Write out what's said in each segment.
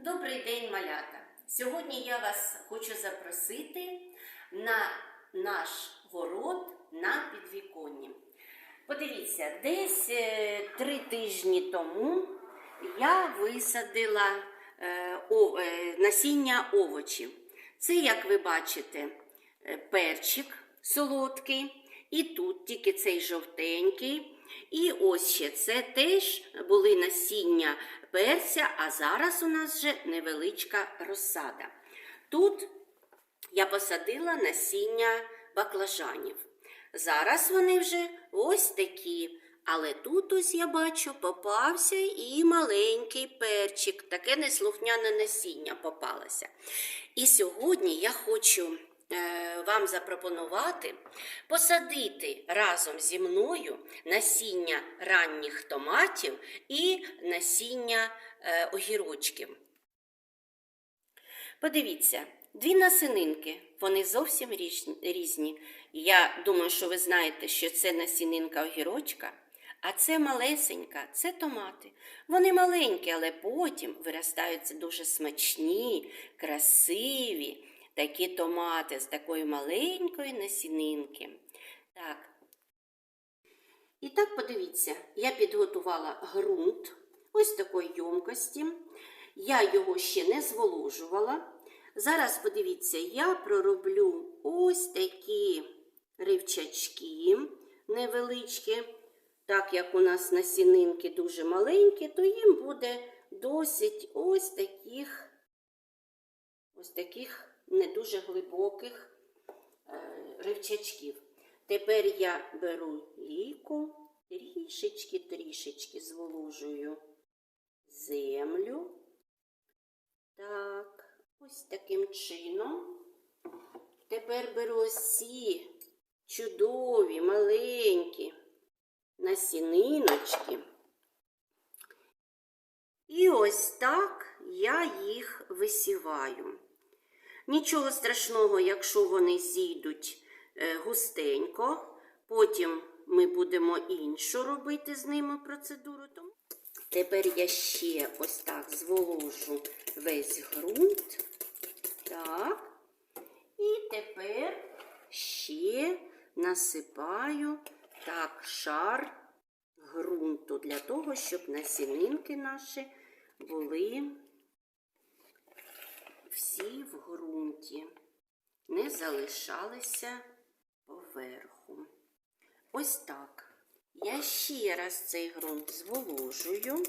Добрий день, малята! Сьогодні я вас хочу запросити на наш город на підвіконні. Подивіться, десь е, три тижні тому я висадила е, е, насіння овочів. Це, як ви бачите, перчик солодкий, і тут тільки цей жовтенький. І ось ще це теж були насіння перця, а зараз у нас вже невеличка розсада. Тут я посадила насіння баклажанів. Зараз вони вже ось такі. Але тут ось я бачу, попався і маленький перчик, таке неслухняне насіння попалося. І сьогодні я хочу вам запропонувати посадити разом зі мною насіння ранніх томатів і насіння е, огірочків. Подивіться, дві насінинки, вони зовсім різні. Я думаю, що ви знаєте, що це насінинка огірочка, а це малесенька, це томати. Вони маленькі, але потім виростаються дуже смачні, красиві такі томати з такої маленької насінинки. Так. І так, подивіться, я підготувала ґрунт ось такої ємкості. Я його ще не зволожувала. Зараз, подивіться, я пророблю ось такі ривчачки невеличкі. Так як у нас насінинки дуже маленькі, то їм буде досить ось таких, ось таких не дуже глибоких е, ривчачків. Тепер я беру ліку, трішечки, трішечки зволожую землю. Так, ось таким чином. Тепер беру ці чудові, маленькі насіниночки. І ось так я їх висіваю. Нічого страшного, якщо вони зійдуть е, густенько, потім ми будемо іншу робити з ними процедуру. Тепер я ще ось так зволожу весь ґрунт. Так. І тепер ще насипаю так шар ґрунту для того, щоб насінинки наші були всі в ґрунті, не залишалися поверху. Ось так. Я ще раз цей ґрунт зволожую.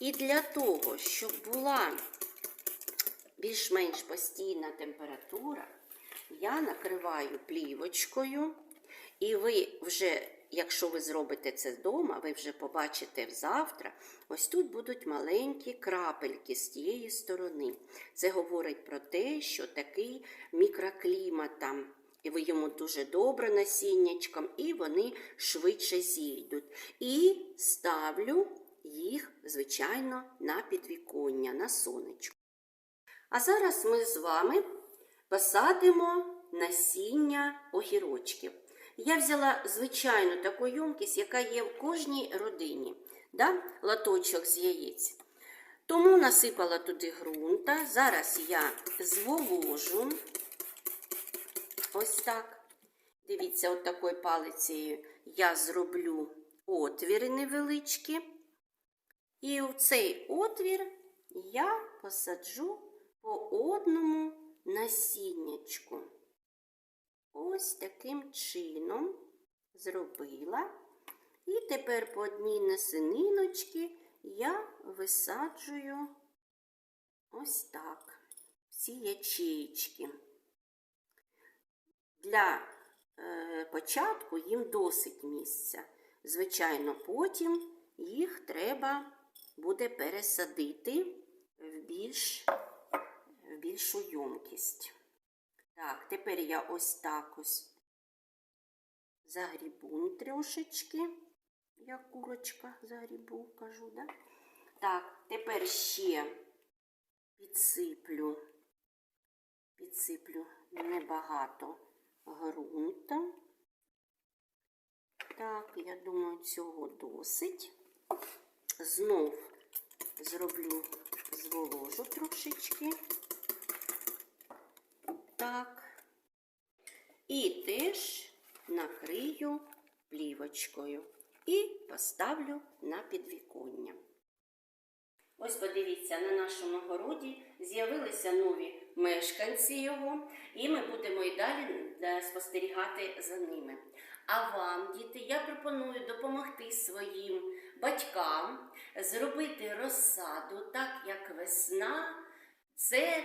І для того, щоб була більш-менш постійна температура, я накриваю плівочкою. І ви вже, якщо ви зробите це вдома, ви вже побачите завтра, ось тут будуть маленькі крапельки з тієї сторони. Це говорить про те, що такий мікроклімат там. І ви йому дуже добре насіннячком, і вони швидше зійдуть. І ставлю їх, звичайно, на підвіконня, на сонечко. А зараз ми з вами посадимо насіння огірочків. Я взяла звичайну таку ємкість, яка є в кожній родині, да? латочок з яєць. Тому насипала туди ґрунта. Зараз я зволожу. Ось так. Дивіться, от такою палицею я зроблю отвіри невеличкі. І в цей отвір я посаджу по одному насіннячку. Ось таким чином зробила. І тепер по одній насининочці я висаджую ось так, ці ячеїчки. Для е, початку їм досить місця. Звичайно, потім їх треба буде пересадити в, більш, в більшу ємкість. Так, тепер я ось так ось загрібу трішечки, як курочка загрібу, кажу, да? Так, тепер ще підсиплю, підсиплю небагато ґрунта. Так, я думаю, цього досить. Знов зроблю зволожу трошечки. Так. І теж накрию плівочкою і поставлю на підвіконня. Ось подивіться, на нашому городі з'явилися нові мешканці його, і ми будемо і далі е, спостерігати за ними. А вам, діти, я пропоную допомогти своїм батькам зробити розсаду, так як весна це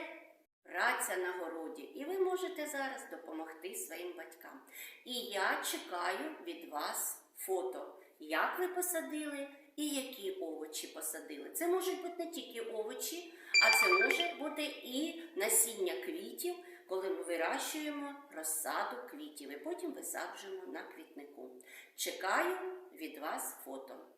праця на городі. І ви можете зараз допомогти своїм батькам. І я чекаю від вас фото, як ви посадили і які овочі посадили. Це можуть бути не тільки овочі, а це може бути і насіння квітів, коли ми вирощуємо розсаду квітів і потім висаджуємо на квітнику. Чекаю від вас фото.